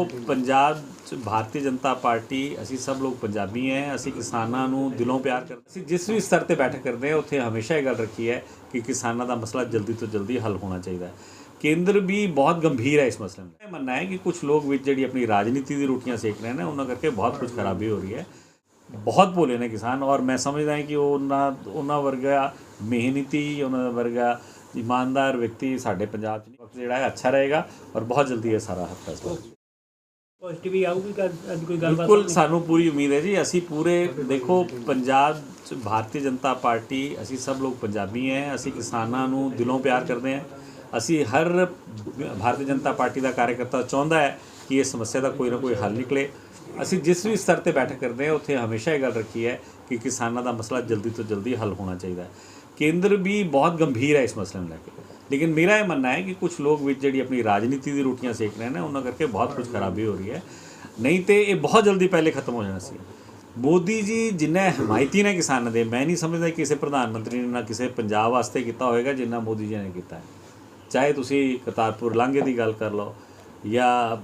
ਦੇਖੋ, ਪੰਜਾਬ ਚ ਭਾਰਤੀ ਜਨਤਾ ਪਾਰਟੀ, ਅਸੀਂ ਸਭ ਲੋਕ ਪੰਜਾਬੀ ਹੈ ਅਸੀਂ ਕਿਸਾਨਾਂ ਨੂੰ ਦਿਲੋਂ ਪਿਆਰ ਕਰਦੇ, ਅਸੀਂ ਜਿਸ ਵੀ ਸਤਰ ਤੇ ਬੈਠਕ ਕਰਦੇ ਹਾਂ, ਉੱਥੇ ਹਮੇਸ਼ਾ ਇਹ ਗੱਲ ਰੱਖੀ ਹੈ ਕਿ ਕਿਸਾਨਾਂ ਦਾ ਮਸਲਾ ਜਲਦੀ ਤੋਂ ਜਲਦੀ ਹੱਲ ਹੋਣਾ ਚਾਹੀਦਾ ਹੈ। ਕੇਂਦਰ ਵੀ ਬਹੁਤ ਗੰਭੀਰ ਹੈ ਇਸ ਮਸਲੇ ਨੂੰ। ਇਹ ਮੰਨਣਾ ਹੈ ਕਿ ਕੁਝ ਲੋਕ ਵਿੱਚ ਜਿਹੜੀ ਆਪਣੀ ਰਾਜਨੀਤੀ ਦੀ ਰੋਟੀਆਂ ਸੇਕ ਰਹੇ ਨੇ, ਉਹਨਾਂ ਕਰਕੇ ਬਹੁਤ ਕੁਝ ਖਰਾਬੀ ਹੋ ਰਹੀ ਹੈ। ਬਹੁਤ ਭੋਲੇ ਨੇ ਕਿਸਾਨ ਔਰ ਮੈਂ ਸਮਝਦਾ ਹਾਂ ਕਿ ਉਹ ਉਹਨਾਂ ਉਹਨਾਂ ਵਰਗਾ ਮਿਹਨਤੀ, ਉਹਨਾਂ ਵਰਗਾ ਇਮਾਨਦਾਰ ਵਿਅਕਤੀ ਸਾਡੇ ਪੰਜਾਬ 'ਚ ਜਿਹੜਾ ਹੈ, ਅੱਛਾ ਰਹੇਗਾ ਔਰ ਬਹੁਤ ਜਲਦੀ ਇਹ ਸਾਰਾ ਹੱਲ ਫੈਸਲਾ ਪੋਜ਼ਿਟਿਵ ਹੀ ਆਊਗੀ ਕਿ ਅੱਜ ਕੋਈ ਗੱਲਬਾਤ ਬਿਲਕੁਲ ਸਾਨੂੰ ਪੂਰੀ ਉਮੀਦ ਹੈ ਜੀ। ਅਸੀਂ ਪੂਰੇ ਦੇਖੋ ਪੰਜਾਬ ਚ ਭਾਰਤੀ ਜਨਤਾ ਪਾਰਟੀ ਅਸੀਂ ਸਭ ਲੋਕ ਪੰਜਾਬੀ ਹੈ। ਅਸੀਂ ਕਿਸਾਨਾਂ ਨੂੰ ਦਿਲੋਂ ਪਿਆਰ ਕਰਦੇ ਹਾਂ। ਅਸੀਂ ਹਰ ਭਾਰਤੀ ਜਨਤਾ ਪਾਰਟੀ ਦਾ ਕਾਰਜਕਰਤਾ ਚਾਹੁੰਦਾ ਹੈ ਕਿ ਇਹ ਸਮੱਸਿਆ ਦਾ ਕੋਈ ਨਾ ਕੋਈ ਹੱਲ ਨਿਕਲੇ। ਅਸੀਂ ਜਿਸ ਵੀ ਸਤਰ ਤੇ ਬੈਠਕ ਕਰਦੇ ਹਾਂ ਉੱਥੇ ਹਮੇਸ਼ਾ ਇਹ ਗੱਲ ਰੱਖੀ ਹੈ ਕਿ ਕਿਸਾਨਾਂ ਦਾ ਮਸਲਾ ਜਲਦੀ ਤੋਂ ਜਲਦੀ ਹੱਲ ਹੋਣਾ ਚਾਹੀਦਾ ਹੈ। ਕੇਂਦਰ ਵੀ ਬਹੁਤ ਗੰਭੀਰ ਹੈ ਇਸ ਮਸਲੇ ਨੂੰ ਲੈ ਕੇ। ਲੇਕਿਨ ਮੇਰਾ ਇਹ ਮੰਨਣਾ ਹੈ ਕਿ ਕੁਝ ਲੋਕ ਵਿੱਚ ਜਿਹੜੀ ਆਪਣੀ ਰਾਜਨੀਤੀ ਦੀ ਰੋਟੀਆਂ ਸੇਕ ਰਹੇ ਨੇ, ਉਹਨਾਂ ਕਰਕੇ ਬਹੁਤ ਕੁਝ ਖਰਾਬੀ ਹੋ ਰਹੀ ਹੈ। ਨਹੀਂ ਤੇ ਇਹ ਬਹੁਤ ਜਲਦੀ ਪਹਿਲੇ ਖਤਮ ਹੋ ਜਾਣਾ ਸੀ। ਮੋਦੀ ਜੀ ਜਿੰਨੇ ਹਮਾਇਤੀ ਨੇ ਕਿਸਾਨਾਂ ਦੇ, ਮੈਂ ਨਹੀਂ ਸਮਝਦਾ ਕਿ ਕਿਸੇ ਪ੍ਰਧਾਨ ਮੰਤਰੀ ਨੇ ਨਾ ਕਿਸੇ ਪੰਜਾਬ ਵਾਸਤੇ ਕੀਤਾ ਹੋਵੇਗਾ ਜਿੰਨਾ ਮੋਦੀ ਜੀ ਨੇ ਕੀਤਾ ਹੈ। ਚਾਹੇ ਤੁਸੀਂ ਕਰਤਾਰਪੁਰ ਲਾਂਘੇ ਦੀ ਗੱਲ ਕਰ ਲਓ ਜਾਂ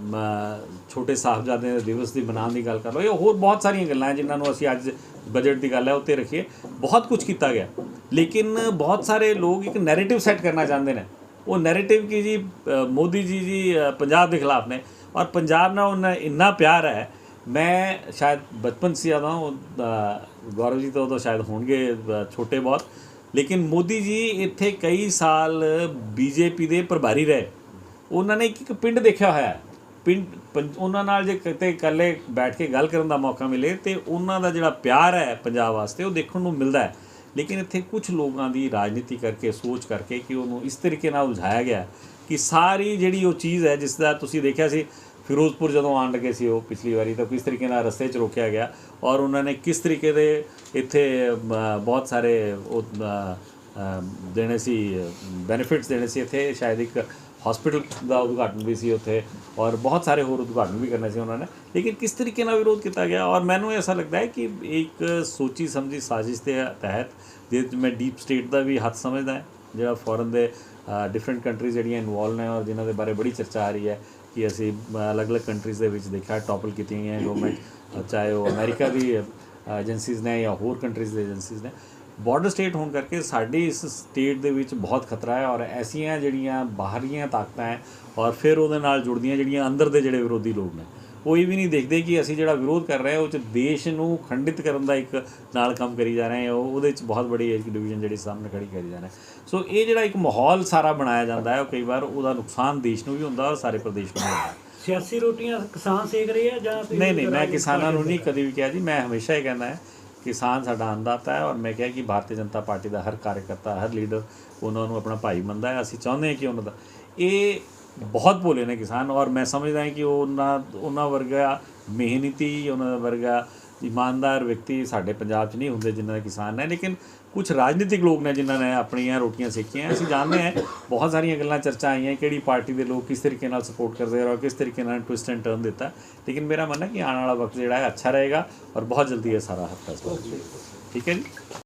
ਛੋਟੇ ਸਾਹਿਬਜ਼ਾਦੇ ਦੇ ਦਿਵਸ ਦੀ ਮਨਾਉਣ ਦੀ ਗੱਲ ਕਰ ਲਓ, ਇਹ ਹੋਰ ਬਹੁਤ ਸਾਰੀਆਂ ਗੱਲਾਂ ਹੈ ਜਿਨ੍ਹਾਂ ਨੂੰ ਅਸੀਂ ਅੱਜ ਬਜਟ ਦੀ ਗੱਲ ਹੈ, ਉੱਤੇ ਰੱਖੀਏ। ਬਹੁਤ ਕੁਝ ਕੀਤਾ ਗਿਆ। ਲੇਕਿਨ ਬਹੁਤ ਸਾਰੇ ਲੋਕ ਇੱਕ ਨੈਰੇਟਿਵ ਸੈੱਟ ਕਰਨਾ ਚਾਹੁੰਦੇ ਨੇ। ਉਹ ਨੈਰੇਟਿਵ ਕੀ ਜੀ ਮੋਦੀ ਜੀ ਜੀ ਪੰਜਾਬ ਦੇ ਖਿਲਾਫ ਨੇ। ਔਰ ਪੰਜਾਬ ਨਾਲ ਉਹਨਾਂ ਇੰਨਾ ਪਿਆਰ ਹੈ, ਮੈਂ ਸ਼ਾਇਦ ਬਚਪਨ ਸੀ ਆਦਾ ਉਹ ਗੌਰਵ ਜੀ ਤੋਂ ਉਦੋਂ ਸ਼ਾਇਦ ਹੋਣਗੇ ਛੋਟੇ ਬਹੁਤ। ਲੇਕਿਨ ਮੋਦੀ ਜੀ ਇੱਥੇ ਕਈ ਸਾਲ ਬੀਜੇਪੀ ਦੇ ਪ੍ਰਭਾਰੀ ਰਹੇ। ਉਹਨਾਂ ਨੇ ਇੱਕ ਇੱਕ ਪਿੰਡ ਦੇਖਿਆ ਹੋਇਆ ਹੈ। ਪਿੰਡ ਪੰ- ਉਹਨਾਂ ਨਾਲ ਜੇ ਕਿਤੇ ਇਕੱਲੇ ਬੈਠ ਕੇ ਗੱਲ ਕਰਨ ਦਾ ਮੌਕਾ ਮਿਲੇ, ਤੇ ਉਹਨਾਂ ਦਾ ਜਿਹੜਾ ਪਿਆਰ ਹੈ ਪੰਜਾਬ ਵਾਸਤੇ, ਉਹ ਦੇਖਣ ਨੂੰ ਮਿਲਦਾ ਹੈ। ਲੇਕਿਨ ਇੱਥੇ ਕੁਝ ਲੋਕਾਂ ਦੀ ਰਾਜਨੀਤੀ ਕਰਕੇ, ਸੋਚ ਕਰਕੇ ਕਿ ਉਹਨੂੰ ਇਸ ਤਰੀਕੇ ਨਾਲ ਉਲਝਾਇਆ ਗਿਆ ਕਿ ਸਾਰੀ ਜਿਹੜੀ ਉਹ ਚੀਜ਼ ਹੈ, ਜਿਸ ਦਾ ਤੁਸੀਂ ਦੇਖਿਆ ਸੀ, ਫਿਰੋਜ਼ਪੁਰ ਜਦੋਂ ਆਉਣ ਲੱਗੇ ਸੀ ਉਹ ਪਿਛਲੀ ਵਾਰੀ, ਤਾਂ ਕਿਸ ਤਰੀਕੇ ਨਾਲ ਰਸਤੇ 'ਚ ਰੋਕਿਆ ਗਿਆ ਔਰ ਉਹਨਾਂ ਨੇ ਕਿਸ ਤਰੀਕੇ ਦੇ ਇੱਥੇ ਬਹੁਤ ਸਾਰੇ ਉਹ ਦੇਣੇ ਸੀ ਬੈਨੀਫਿਟਸ ਦੇਣੇ ਸੀ ਇੱਥੇ। ਸ਼ਾਇਦ ਇੱਕ ਹਸਪੀਟਲ ਦਾ ਉਦਘਾਟਨ ਵੀ ਸੀ ਉੱਥੇ ਔਰ ਬਹੁਤ ਸਾਰੇ ਹੋਰ ਉਦਘਾਟਨ ਵੀ ਕਰਨੇ ਸੀ ਉਹਨਾਂ ਨੇ। ਲੇਕਿਨ ਕਿਸ ਤਰੀਕੇ ਨਾਲ ਵਿਰੋਧ ਕੀਤਾ ਗਿਆ? ਔਰ ਮੈਨੂੰ ਐਸਾ ਲੱਗਦਾ ਹੈ ਕਿ ਇੱਕ ਸੋਚੀ ਸਮਝੀ ਸਾਜ਼ਿਸ਼ ਦੇ ਤਹਿਤ ਜਿਹਦੇ 'ਚ ਮੈਂ ਡੀਪ ਸਟੇਟ ਦਾ ਵੀ ਹੱਥ ਸਮਝਦਾ ਹੈ, ਜਿਹੜਾ ਫੋਰਨ ਦੇ ਡਿਫਰੈਂਟ ਕੰਟਰੀਜ਼ ਜਿਹੜੀਆਂ ਇਨਵੋਲਵ ਨੇ ਔਰ ਜਿਨ੍ਹਾਂ ਦੇ ਬਾਰੇ ਬੜੀ ਚਰਚਾ ਆ ਰਹੀ ਹੈ ਕਿ ਅਸੀਂ ਅਲੱਗ-ਅਲੱਗ ਕੰਟਰੀਜ਼ ਦੇ ਵਿੱਚ ਦੇਖਿਆ ਟੌਪਲ ਕੀਤੀਆਂ ਗਈਆਂ ਗਵਰਨਮੈਂਟ ਚਾਹੇ ਉਹ ਅਮਰੀਕਾ ਦੀ ਏਜੰਸੀਜ਼ ਨੇ ਜਾਂ ਹੋਰ ਕੰਟਰੀਜ਼ ਦੇ ਏਜੰਸੀਜ਼ ਨੇ। ਬਾਰਡਰ ਸਟੇਟ ਹੋਣ ਕਰਕੇ ਸਾਡੀ ਇਸ ਸਟੇਟ ਦੇ ਵਿੱਚ ਬਹੁਤ ਖਤਰਾ ਹੈ ਔਰ ਐਸੀਆਂ ਜਿਹੜੀਆਂ ਬਾਹਰੀਆਂ ਤਾਕਤਾਂ ਹੈ ਔਰ ਫਿਰ ਉਹਦੇ ਨਾਲ ਜੁੜਦੀਆਂ ਜਿਹੜੀਆਂ ਅੰਦਰ ਦੇ ਜਿਹੜੇ ਵਿਰੋਧੀ ਲੋਕ ਨੇ ਉਹ ਇਹ ਵੀ ਨਹੀਂ ਦੇਖਦੇ ਕਿ ਅਸੀਂ ਜਿਹੜਾ ਵਿਰੋਧ ਕਰ ਰਹੇ ਹਾਂ ਉਹ ਚ ਦੇਸ਼ ਨੂੰ ਖੰਡਿਤ ਕਰਨ ਦਾ ਇੱਕ ਨਾਲ ਕੰਮ ਕਰੀ ਜਾ ਰਹੇ ਹਾਂ ਉਹ ਉਹਦੇ ਚ ਬਹੁਤ ਬੜੀ ਇੱਕ ਡਿਵੀਜ਼ਨ ਜਿਹੜੀ ਸਾਹਮਣੇ ਖੜੀ ਕਰੀ ਜਾ ਰਹੇ ਸੋ ਇਹ ਜਿਹੜਾ ਇੱਕ ਮਾਹੌਲ ਸਾਰਾ ਬਣਾਇਆ ਜਾਂਦਾ ਹੈ ਉਹ ਕਈ ਵਾਰ ਉਹਦਾ ਨੁਕਸਾਨ ਦੇਸ਼ ਨੂੰ ਵੀ ਹੁੰਦਾ ਔਰ ਸਾਰੇ ਪ੍ਰਦੇਸ਼ ਨੂੰ ਵੀ ਹੁੰਦਾ। ਸਿਆਸੀ ਰੋਟੀਆਂ ਕਿਸਾਨ ਸੇਕ ਰਹੇ ਆ ਜਾਂ ਨਹੀਂ ਨਹੀਂ ਮੈਂ ਕਿਸਾਨਾਂ ਨੂੰ ਨਹੀਂ ਕਦੇ ਵੀ ਕਿਹਾ ਜੀ ਮੈਂ ਹਮੇਸ਼ਾ ਹੀ ਕਹਿੰਦਾ ਹੈ ਕਿਸਾਨ ਸਾਡਾ ਅੰਨਦਾਤਾ ਹੈ ਔਰ ਮੈਂ ਕਿਹਾ ਕਿ ਭਾਰਤੀ ਜਨਤਾ ਪਾਰਟੀ ਦਾ ਹਰ ਕਾਰਜਕਰਤਾ, ਹਰ ਲੀਡਰ ਉਹਨਾਂ ਨੂੰ ਆਪਣਾ ਭਾਈ ਮੰਨਦਾ ਹੈ। ਅਸੀਂ ਚਾਹੁੰਦੇ ਹਾਂ ਕਿ ਉਹਨਾਂ ਦਾ ਇਹ ਬਹੁਤ ਭੋਲੇ ਨੇ ਕਿਸਾਨ ਔਰ ਮੈਂ ਸਮਝਦਾ ਹਾਂ ਕਿ ਉਹ ਉਹਨਾਂ ਉਹਨਾਂ ਵਰਗਾ ਮਿਹਨਤੀ, ਉਹਨਾਂ ਵਰਗਾ ਇਮਾਨਦਾਰ ਵਿਅਕਤੀ ਸਾਡੇ ਪੰਜਾਬ 'ਚ ਨਹੀਂ ਹੁੰਦੇ ਜਿਨ੍ਹਾਂ ਦੇ ਕਿਸਾਨ ਨੇ ਲੇਕਿਨ ਕੁਝ ਰਾਜਨੀਤਿਕ ਲੋਕ ਨੇ ਜਿਨ੍ਹਾਂ ਨੇ ਆਪਣੀਆਂ ਰੋਟੀਆਂ ਸੇਕੀਆਂ ਅਸੀਂ ਜਾਣਦੇ ਹਾਂ ਬਹੁਤ ਸਾਰੀਆਂ ਗੱਲਾਂ ਚਰਚਾ ਆਈਆਂ ਕਿਹੜੀ ਪਾਰਟੀ ਦੇ ਲੋਕ ਕਿਸ ਤਰੀਕੇ ਨਾਲ ਸਪੋਰਟ ਕਰਦੇ ਔਰ ਕਿਸ ਤਰੀਕੇ ਨਾਲ ਟਵਿਸਟ ਐਂਡ ਟਰਨ ਦਿੱਤਾ। ਲੇਕਿਨ ਮੇਰਾ ਮੰਨਣਾ ਕਿ ਆਉਣ ਵਾਲਾ ਵਕਤ ਜਿਹੜਾ ਹੈ ਅੱਛਾ ਰਹੇਗਾ ਔਰ ਬਹੁਤ ਜਲਦੀ ਇਹ ਸਾਰਾ ਹੱਲ ਹੋ ਜਾਏਗਾ। ਠੀਕ ਹੈ ਜੀ?